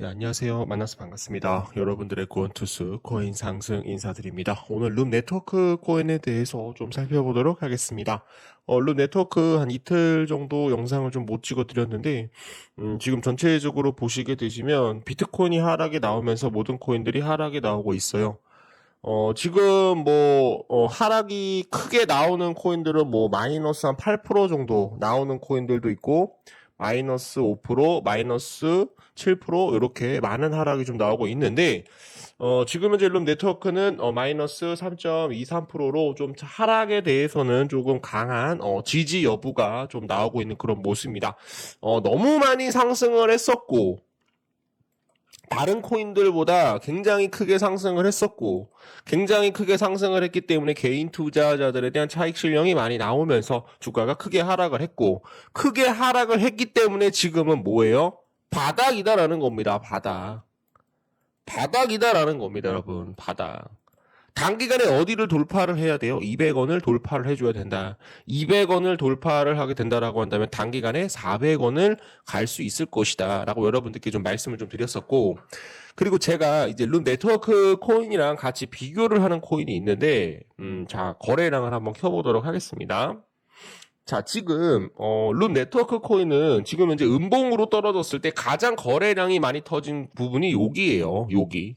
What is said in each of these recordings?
네, 안녕하세요. 만나서 반갑습니다. 여러분들의 구원투수 코인 상승 인사드립니다. 오늘 룸 네트워크 코인에 대해서 좀 살펴보도록 하겠습니다. 어, 룸 네트워크 한 이틀 정도 영상을 좀 못 찍어 드렸는데, 음, 지금 전체적으로 보시게 되시면 비트코인이 하락에 나오면서 모든 코인들이 하락에 나오고 있어요. 어, 지금 뭐, 어, 하락이 크게 나오는 코인들은 뭐, 마이너스 한 8% 정도 나오는 코인들도 있고, 마이너스 5%, 마이너스 7% 이렇게 많은 하락이 좀 나오고 있는데 어, 지금 현재 룸 네트워크는 어, 마이너스 3.23%로 좀 하락에 대해서는 조금 강한 어, 지지 여부가 좀 나오고 있는 그런 모습입니다. 어, 너무 많이 상승을 했었고 다른 코인들보다 굉장히 크게 상승을 했었고, 굉장히 크게 상승을 했기 때문에 개인 투자자들에 대한 차익 실령이 많이 나오면서 주가가 크게 하락을 했고, 크게 하락을 했기 때문에 지금은 뭐예요? 바닥이다라는 겁니다. 바닥. 바닥이다라는 겁니다, 여러분. 바닥. 단기간에 어디를 돌파를 해야 돼요? 200원을 돌파를 해줘야 된다. 200원을 돌파를 하게 된다라고 한다면 단기간에 400원을 갈 수 있을 것이다. 라고 여러분들께 좀 말씀을 좀 드렸었고, 그리고 제가 이제 룬 네트워크 코인이랑 같이 비교를 하는 코인이 있는데, 음, 자, 거래량을 한번 켜보도록 하겠습니다. 자, 지금, 어, 룬 네트워크 코인은 지금 이제 음봉으로 떨어졌을 때 가장 거래량이 많이 터진 부분이 여기에요. 여기.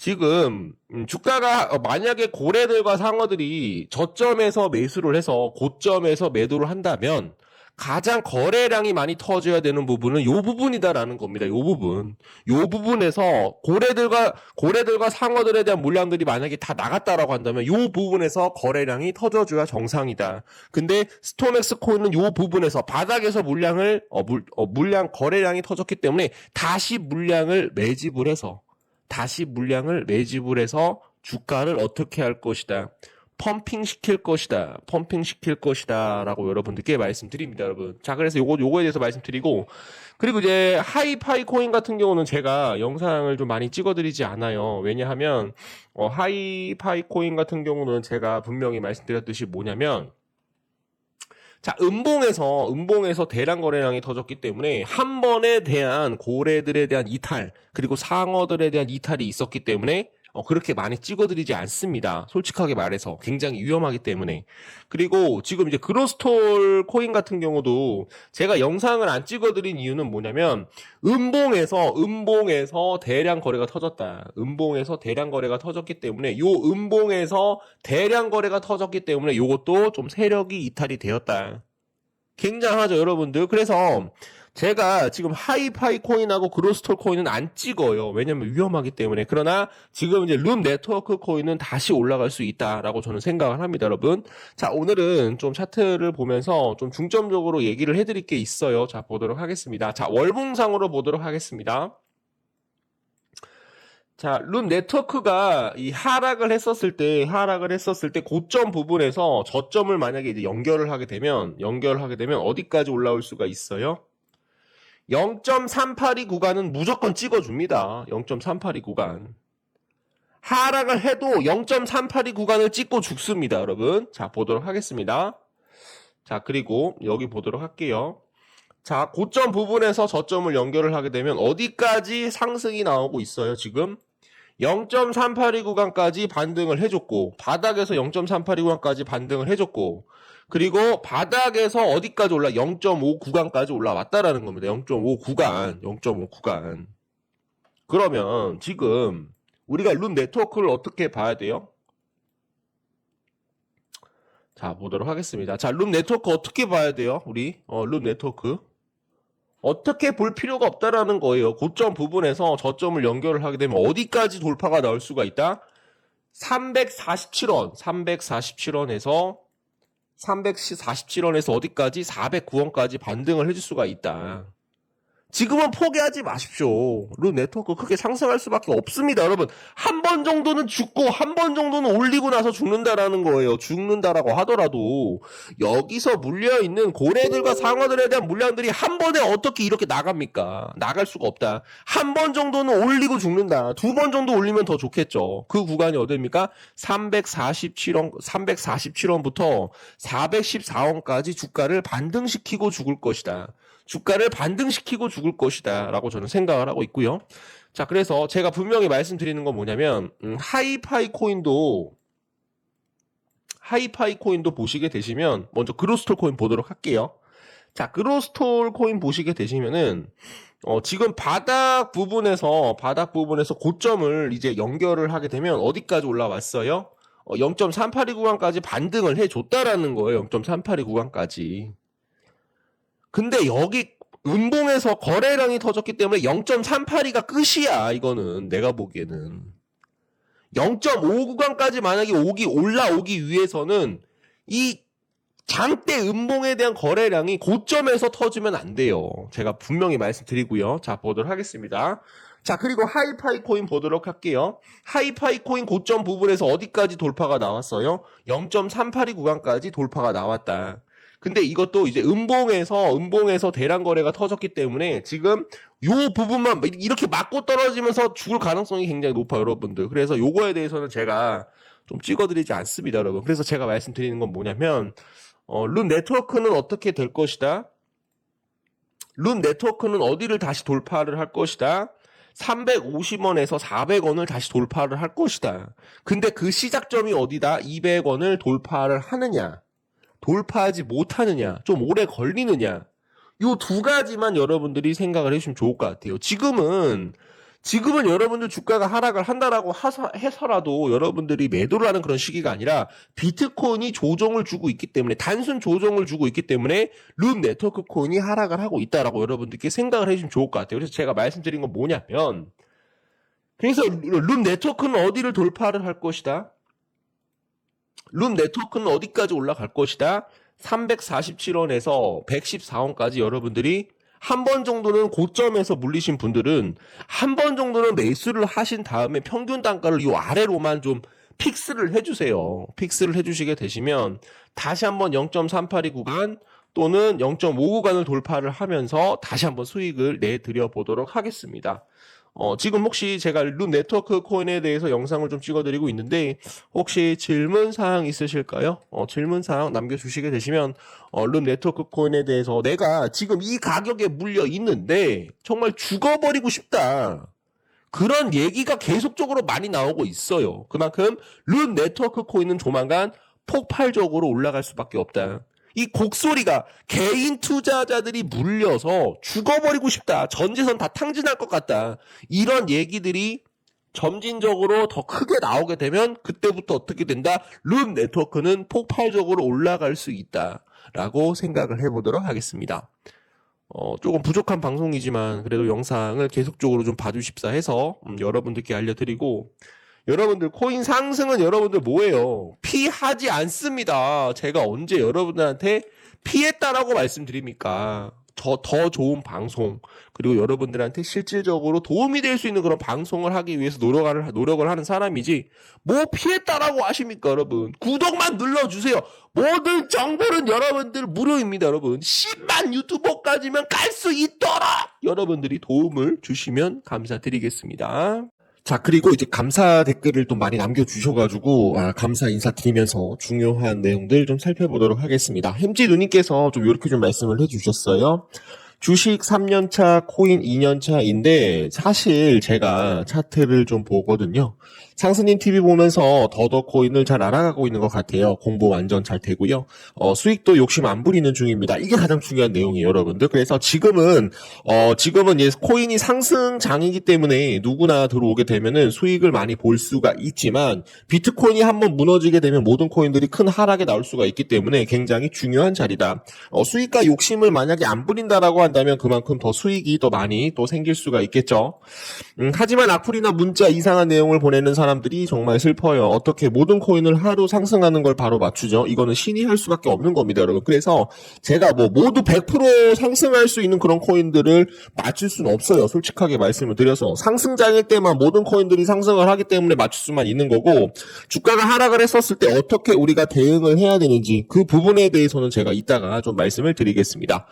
지금 음, 주가가 어, 만약에 고래들과 상어들이 저점에서 매수를 해서 고점에서 매도를 한다면 가장 거래량이 많이 터져야 되는 부분은 요 부분이다라는 겁니다. 요 부분. 요 부분에서 고래들과 고래들과 상어들에 대한 물량들이 만약에 다 나갔다라고 한다면 요 부분에서 거래량이 터져줘야 정상이다. 근데 스톰엑스 코인은 요 부분에서 바닥에서 물량을 어, 물, 어, 물량 거래량이 터졌기 때문에 다시 물량을 매집을 해서 다시 물량을 매집을 해서 주가를 어떻게 할 것이다. 펌핑 시킬 것이다. 펌핑 시킬 것이다. 라고 여러분들께 말씀드립니다, 여러분. 자, 그래서 요거, 요거에 대해서 말씀드리고, 그리고 이제 하이파이 코인 같은 경우는 제가 영상을 좀 많이 찍어드리지 않아요. 왜냐하면, 어, 하이파이 코인 같은 경우는 제가 분명히 말씀드렸듯이 뭐냐면, 자, 음봉에서, 음봉에서 대량 거래량이 터졌기 때문에 한 번에 대한 고래들에 대한 이탈, 그리고 상어들에 대한 이탈이 있었기 때문에 어, 그렇게 많이 찍어드리지 않습니다. 솔직하게 말해서. 굉장히 위험하기 때문에. 그리고 지금 이제 그로스톨 코인 같은 경우도 제가 영상을 안 찍어드린 이유는 뭐냐면, 음봉에서, 음봉에서 대량 거래가 터졌다. 음봉에서 대량 거래가 터졌기 때문에, 요 음봉에서 대량 거래가 터졌기 때문에 요것도 좀 세력이 이탈이 되었다. 굉장하죠, 여러분들. 그래서, 제가 지금 하이파이 코인하고 그로스톨 코인은 안 찍어요. 왜냐면 위험하기 때문에. 그러나 지금 이제 룸 네트워크 코인은 다시 올라갈 수 있다라고 저는 생각을 합니다, 여러분. 자, 오늘은 좀 차트를 보면서 좀 중점적으로 얘기를 해드릴 게 있어요. 자, 보도록 하겠습니다. 자, 월봉상으로 보도록 하겠습니다. 자, 룸 네트워크가 이 하락을 했었을 때, 하락을 했었을 때 고점 부분에서 저점을 만약에 이제 연결을 하게 되면, 연결을 하게 되면 어디까지 올라올 수가 있어요? 0.382 구간은 무조건 찍어줍니다. 0.382 구간. 하락을 해도 0.382 구간을 찍고 죽습니다, 여러분. 자, 보도록 하겠습니다. 자, 그리고 여기 보도록 할게요. 자, 고점 부분에서 저점을 연결을 하게 되면 어디까지 상승이 나오고 있어요, 지금? 0.382 구간까지 반등을 해줬고, 바닥에서 0.382 구간까지 반등을 해줬고, 그리고 바닥에서 어디까지 올라 0.5 구간까지 올라왔다라는 겁니다. 0.5 구간, 0.5 구간. 그러면 지금 우리가 룬 네트워크를 어떻게 봐야 돼요? 자, 보도록 하겠습니다. 자, 룸 네트워크 어떻게 봐야 돼요? 우리 어, 룸 네트워크. 어떻게 볼 필요가 없다라는 거예요. 고점 부분에서 저점을 연결을 하게 되면 어디까지 돌파가 나올 수가 있다? 347원, 347원에서 347원에서 어디까지 409원까지 반등을 해줄 수가 있다. 지금은 포기하지 마십시오. 룬 네트워크 크게 상승할 수밖에 없습니다, 여러분. 한 번 정도는 죽고 한 번 정도는 올리고 나서 죽는다라는 거예요. 죽는다라고 하더라도 여기서 물려 있는 고래들과 상어들에 대한 물량들이 한 번에 어떻게 이렇게 나갑니까? 나갈 수가 없다. 한 번 정도는 올리고 죽는다. 두 번 정도 올리면 더 좋겠죠. 그 구간이 어디입니까? 347원 347원부터 414원까지 주가를 반등시키고 죽을 것이다. 주가를 반등시키고 죽을 것이다 라고 저는 생각을 하고 있고요. 자, 그래서 제가 분명히 말씀드리는 건 뭐냐면, 음, 하이파이 코인도, 하이파이 코인도 보시게 되시면, 먼저 그로스톨 코인 보도록 할게요. 자, 그로스톨 코인 보시게 되시면은, 어, 지금 바닥 부분에서, 바닥 부분에서 고점을 이제 연결을 하게 되면 어디까지 올라왔어요? 어, 0.382 구간까지 반등을 해줬다라는 거예요. 0.382 구간까지. 근데 여기 음봉에서 거래량이 터졌기 때문에 0.382가 끝이야. 이거는 내가 보기에는 0.5 구간까지 만약에 오기 올라오기 위해서는 이 장대 음봉에 대한 거래량이 고점에서 터지면 안 돼요. 제가 분명히 말씀드리고요. 자 보도록 하겠습니다. 자 그리고 하이파이 코인 보도록 할게요. 하이파이 코인 고점 부분에서 어디까지 돌파가 나왔어요? 0.382 구간까지 돌파가 나왔다. 근데 이것도 이제 음봉에서 음봉에서 대량 거래가 터졌기 때문에 지금 요 부분만 이렇게 맞고 떨어지면서 죽을 가능성이 굉장히 높아요, 여러분들. 그래서 요거에 대해서는 제가 좀 찍어드리지 않습니다, 여러분. 그래서 제가 말씀드리는 건 뭐냐면 어, 룬 네트워크는 어떻게 될 것이다? 룬 네트워크는 어디를 다시 돌파를 할 것이다? 350원에서 400원을 다시 돌파를 할 것이다. 근데 그 시작점이 어디다? 200원을 돌파를 하느냐? 돌파하지 못하느냐, 좀 오래 걸리느냐, 요 두 가지만 여러분들이 생각을 해주시면 좋을 것 같아요. 지금은, 지금은 여러분들 주가가 하락을 한다라고 하서, 해서라도 여러분들이 매도를 하는 그런 시기가 아니라 비트코인이 조정을 주고 있기 때문에, 단순 조정을 주고 있기 때문에 룬 네트워크 코인이 하락을 하고 있다라고 여러분들께 생각을 해주시면 좋을 것 같아요. 그래서 제가 말씀드린 건 뭐냐면, 그래서 룬 네트워크는 어디를 돌파를 할 것이다? 룬 네트워크는 어디까지 올라갈 것이다? 347원에서 114원까지 여러분들이 한 번 정도는 고점에서 물리신 분들은 한 번 정도는 매수를 하신 다음에 평균 단가를 이 아래로만 좀 픽스를 해주세요. 픽스를 해주시게 되시면 다시 한번 0.382 구간 또는 0.5 구간을 돌파를 하면서 다시 한번 수익을 내드려 보도록 하겠습니다. 어, 지금 혹시 제가 룬 네트워크 코인에 대해서 영상을 좀 찍어드리고 있는데 혹시 질문 사항 있으실까요? 어, 질문 사항 남겨주시게 되시면 어, 룬 네트워크 코인에 대해서 내가 지금 이 가격에 물려 있는데 정말 죽어버리고 싶다. 그런 얘기가 계속적으로 많이 나오고 있어요. 그만큼 룬 네트워크 코인은 조만간 폭발적으로 올라갈 수밖에 없다. 이 곡소리가 개인 투자자들이 물려서 죽어버리고 싶다. 전재산 다 탕진할 것 같다. 이런 얘기들이 점진적으로 더 크게 나오게 되면 그때부터 어떻게 된다? 룬 네트워크는 폭발적으로 올라갈 수 있다. 라고 생각을 해보도록 하겠습니다. 어, 조금 부족한 방송이지만 그래도 영상을 계속적으로 좀 봐주십사 해서 음, 여러분들께 알려드리고 여러분들 코인 상승은 여러분들 뭐예요? 피하지 않습니다. 제가 언제 여러분들한테 피했다라고 말씀드립니까? 더, 더 좋은 방송, 그리고 여러분들한테 실질적으로 도움이 될 수 있는 그런 방송을 하기 위해서 노력을, 노력을 하는 사람이지, 뭐 피했다라고 하십니까, 여러분? 구독만 눌러주세요. 모든 정보는 여러분들 무료입니다, 여러분. 10만 유튜버까지면 갈수 있도록 여러분들이 도움을 주시면 감사드리겠습니다. 자, 그리고 이제 감사 댓글을 또 많이 남겨주셔가지고, 아, 감사 인사드리면서 중요한 내용들 좀 살펴보도록 하겠습니다. 햄지 누님께서 좀 이렇게 좀 말씀을 해주셨어요. 주식 3년차, 코인 2년차인데, 사실 제가 차트를 좀 보거든요. 상스님 TV 보면서 더더 코인을 잘 알아가고 있는 것 같아요. 공부 완전 잘 되고요. 어, 수익도 욕심 안 부리는 중입니다. 이게 가장 중요한 내용이에요, 여러분들. 그래서 지금은 어, 지금은 예, 코인이 상승장이기 때문에 누구나 들어오게 되면은 수익을 많이 볼 수가 있지만 비트코인이 한번 무너지게 되면 모든 코인들이 큰 하락에 나올 수가 있기 때문에 굉장히 중요한 자리다. 어, 수익과 욕심을 만약에 안 부린다라고 한 다면 그만큼 더 수익이 더 많이 또 생길 수가 있겠죠. 음, 하지만 악플이나 문자 이상한 내용을 보내는 사람 사람들이 정말 슬퍼요. 어떻게 모든 코인을 하루 상승하는 걸 바로 맞추죠? 이거는 신이 할 수밖에 없는 겁니다, 여러분. 그래서 제가 뭐 모두 100% 상승할 수 있는 그런 코인들을 맞출 수는 없어요. 솔직하게 말씀을 드려서 상승장일 때만 모든 코인들이 상승을 하기 때문에 맞출 수만 있는 거고 주가가 하락을 했었을 때 어떻게 우리가 대응을 해야 되는지 그 부분에 대해서는 제가 이따가 좀 말씀을 드리겠습니다.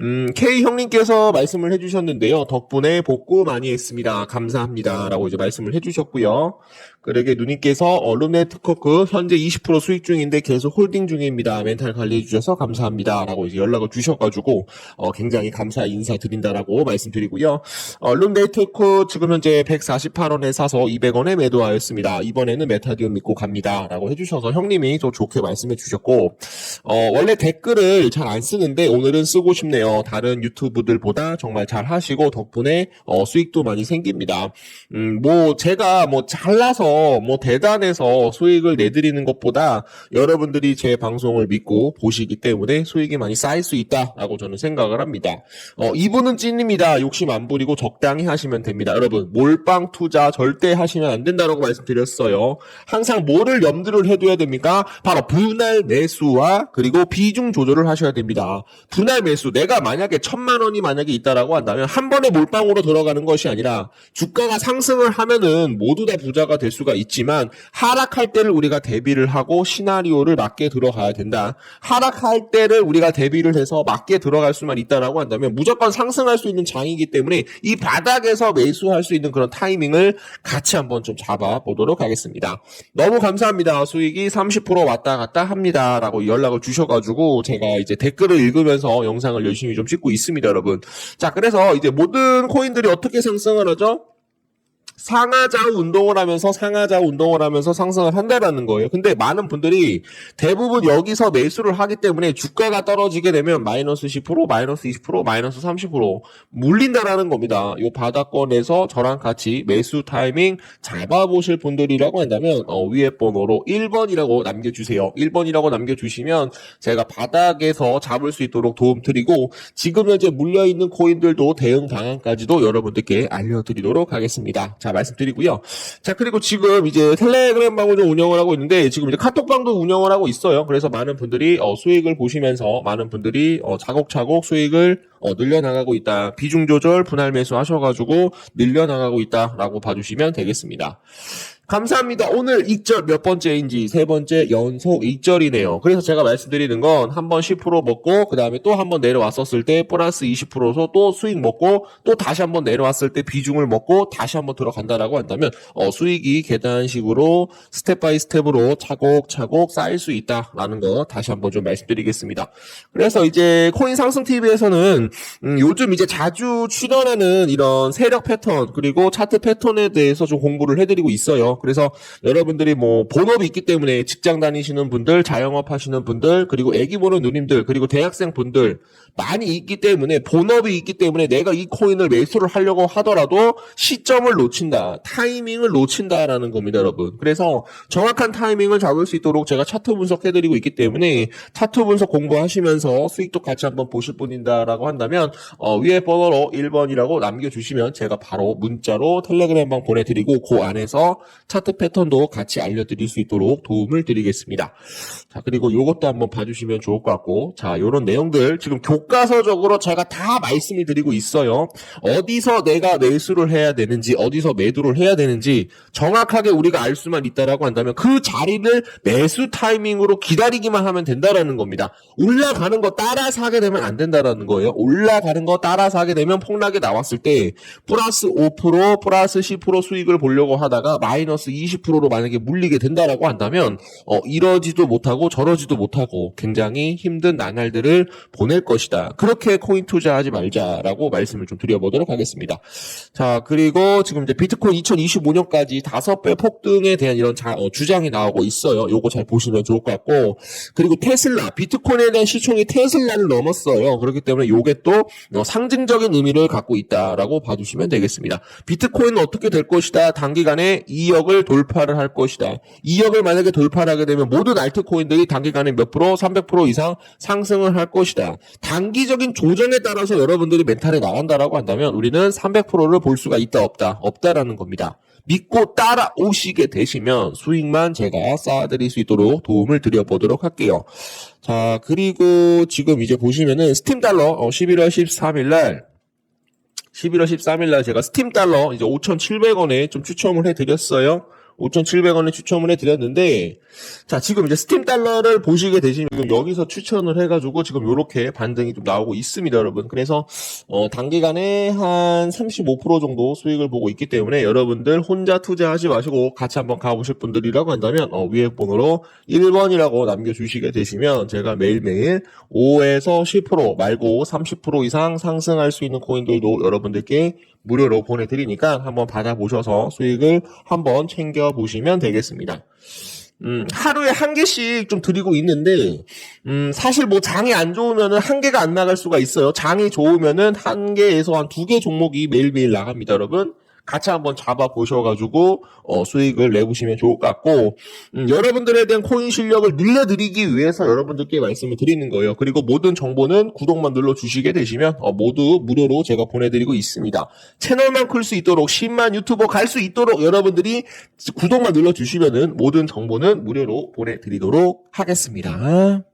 음, K 형님께서 말씀을 해주셨는데요. 덕분에 복구 많이 했습니다. 감사합니다. 라고 이제 말씀을 해주셨고요. 그러게 누님께서 어, 룸네트워크 현재 20% 수익 중인데 계속 홀딩 중입니다. 멘탈 관리해 주셔서 감사합니다. 라고 이제 연락을 주셔가지고 어, 굉장히 감사 인사드린다라고 말씀드리고요. 어, 룸네트워크 지금 현재 148원에 사서 200원에 매도하였습니다. 이번에는 메타디움 믿고 갑니다. 라고 해주셔서 형님이 좀 좋게 말씀해 주셨고 어, 원래 댓글을 잘 안 쓰는데 오늘은 쓰고 싶네요. 다른 유튜브들보다 정말 잘 하시고 덕분에 어, 수익도 많이 생깁니다. 음, 뭐 제가 뭐 잘나서 뭐 대단해서 수익을 내드리는 것보다 여러분들이 제 방송을 믿고 보시기 때문에 수익이 많이 쌓일 수 있다라고 저는 생각을 합니다. 어, 이분은 찐입니다. 욕심 안 부리고 적당히 하시면 됩니다. 여러분 몰빵 투자 절대 하시면 안 된다라고 말씀드렸어요. 항상 뭐를 염두를 해둬야 됩니까? 바로 분할 매수와 그리고 비중 조절을 하셔야 됩니다. 분할 매수 내가 만약에 천만 원이 만약에 있다라고 한다면 한 번에 몰빵으로 들어가는 것이 아니라 주가가 상승을 하면은 모두 다 부자가 될 수가 있지만 하락할 때를 우리가 대비를 하고 시나리오를 맞게 들어가야 된다. 하락할 때를 우리가 대비를 해서 맞게 들어갈 수만 있다라고 한다면 무조건 상승할 수 있는 장이기 때문에 이 바닥에서 매수할 수 있는 그런 타이밍을 같이 한번 좀 잡아 보도록 하겠습니다. 너무 감사합니다. 수익이 30% 왔다 갔다 합니다라고 연락을 주셔가지고 제가 이제 댓글을 읽으면서 영상을 열심히 좀 찍고 있습니다, 여러분. 자, 그래서 이제 모든 코인들이 어떻게 상승을 하죠? 상하좌우 운동을 하면서 상하좌우 운동을 하면서 상승을 한다라는 거예요. 근데 많은 분들이 대부분 여기서 매수를 하기 때문에 주가가 떨어지게 되면 마이너스 10%, 마이너스 20%, 마이너스 30% 물린다라는 겁니다. 이 바닥권에서 저랑 같이 매수 타이밍 잡아보실 분들이라고 한다면 어, 위에 번호로 1번이라고 남겨주세요. 1번이라고 남겨주시면 제가 바닥에서 잡을 수 있도록 도움 드리고 지금 현재 물려있는 코인들도 대응 방안까지도 여러분들께 알려드리도록 하겠습니다. 자, 말씀드리고요. 자, 그리고 지금 이제 텔레그램 방을 좀 운영을 하고 있는데 지금 이제 카톡방도 운영을 하고 있어요. 그래서 많은 분들이 어, 수익을 보시면서 많은 분들이 어, 차곡차곡 수익을 어, 늘려나가고 있다. 비중 조절, 분할 매수 하셔가지고 늘려나가고 있다라고 봐주시면 되겠습니다. 감사합니다. 오늘 익절 몇 번째인지 세 번째 연속 익절이네요. 그래서 제가 말씀드리는 건 한 번 10% 먹고 그 다음에 또 한 번 내려왔었을 때 플러스 20%서 또 수익 먹고 또 다시 한 번 내려왔을 때 비중을 먹고 다시 한 번 들어간다라고 한다면 어, 수익이 계단식으로 스텝 바이 스텝으로 차곡차곡 쌓일 수 있다라는 거 다시 한번 좀 말씀드리겠습니다. 그래서 이제 코인 상승 TV에서는 음, 요즘 이제 자주 출연하는 이런 세력 패턴 그리고 차트 패턴에 대해서 좀 공부를 해드리고 있어요. 그래서 여러분들이 뭐 본업이 있기 때문에 직장 다니시는 분들, 자영업 하시는 분들, 그리고 애기 보는 누님들, 그리고 대학생 분들 많이 있기 때문에 본업이 있기 때문에 내가 이 코인을 매수를 하려고 하더라도 시점을 놓친다, 타이밍을 놓친다라는 겁니다, 여러분. 그래서 정확한 타이밍을 잡을 수 있도록 제가 차트 분석해 드리고 있기 때문에 차트 분석 공부하시면서 수익도 같이 한번 보실 분인다라고 한다면 어, 위에 번호로 1번이라고 남겨 주시면 제가 바로 문자로 텔레그램 방 보내 드리고 그 안에서 차트 패턴도 같이 알려드릴 수 있도록 도움을 드리겠습니다. 자 그리고 요것도 한번 봐주시면 좋을 것 같고 자 요런 내용들 지금 교과서적으로 제가 다 말씀을 드리고 있어요. 어디서 내가 매수를 해야 되는지 어디서 매도를 해야 되는지 정확하게 우리가 알 수만 있다라고 한다면 그 자리를 매수 타이밍으로 기다리기만 하면 된다라는 겁니다. 올라가는 거 따라 사게 되면 안 된다라는 거예요. 올라가는 거 따라 사게 되면 폭락이 나왔을 때 플러스 5% 플러스 10% 수익을 보려고 하다가 마이너스 20%로 만약에 물리게 된다라고 한다면 어, 이러지도 못하고 저러지도 못하고 굉장히 힘든 나날들을 보낼 것이다. 그렇게 코인 투자하지 말자라고 말씀을 좀 드려보도록 하겠습니다. 자 그리고 지금 이제 비트코인 2025년까지 다섯 배 폭등에 대한 이런 자- 어, 주장이 나오고 있어요. 요거 잘 보시면 좋을 것 같고 그리고 테슬라 비트코인에 대한 시총이 테슬라를 넘었어요. 그렇기 때문에 요게 또 어, 상징적인 의미를 갖고 있다라고 봐주시면 되겠습니다. 비트코인은 어떻게 될 것이다. 단기간에 2억 을 돌파를 할 것이다. 2억을 만약에 돌파를 하게 되면 모든 알트코인들이 단기간에 몇 프로, 300% 이상 상승을 할 것이다. 단기적인 조정에 따라서 여러분들이 멘탈에 나간다라고 한다면 우리는 300%를 볼 수가 있다 없다 없다라는 겁니다. 믿고 따라오시게 되시면 수익만 제가 쌓아드릴 수 있도록 도움을 드려보도록 할게요. 자, 그리고 지금 이제 보시면은 스팀 달러 어, 11월 13일 날 11월 13일 날 제가 스팀 달러 이제 5,700원에 좀 추첨을 해 드렸어요. 5,700원에 추첨을 해드렸는데, 자, 지금 이제 스팀 달러를 보시게 되시면 여기서 추천을 해가지고 지금 요렇게 반등이 좀 나오고 있습니다, 여러분. 그래서, 어, 단기간에 한 35% 정도 수익을 보고 있기 때문에 여러분들 혼자 투자하지 마시고 같이 한번 가보실 분들이라고 한다면, 어, 위에 번호로 1번이라고 남겨주시게 되시면 제가 매일매일 5에서 10% 말고 30% 이상 상승할 수 있는 코인들도 여러분들께 무료로 보내드리니까 한번 받아보셔서 수익을 한번 챙겨보시면 되겠습니다. 음, 하루에 한 개씩 좀 드리고 있는데, 음, 사실 뭐 장이 안 좋으면은 한 개가 안 나갈 수가 있어요. 장이 좋으면은 한 개에서 한 두 개 종목이 매일매일 나갑니다, 여러분. 같이 한번 잡아 보셔가지고 어, 수익을 내보시면 좋을 것 같고 음, 여러분들에 대한 코인 실력을 늘려드리기 위해서 여러분들께 말씀을 드리는 거예요. 그리고 모든 정보는 구독만 눌러 주시게 되시면 어, 모두 무료로 제가 보내드리고 있습니다. 채널만 클 수 있도록 10만 유튜버 갈 수 있도록 여러분들이 구독만 눌러 주시면은 모든 정보는 무료로 보내드리도록 하겠습니다.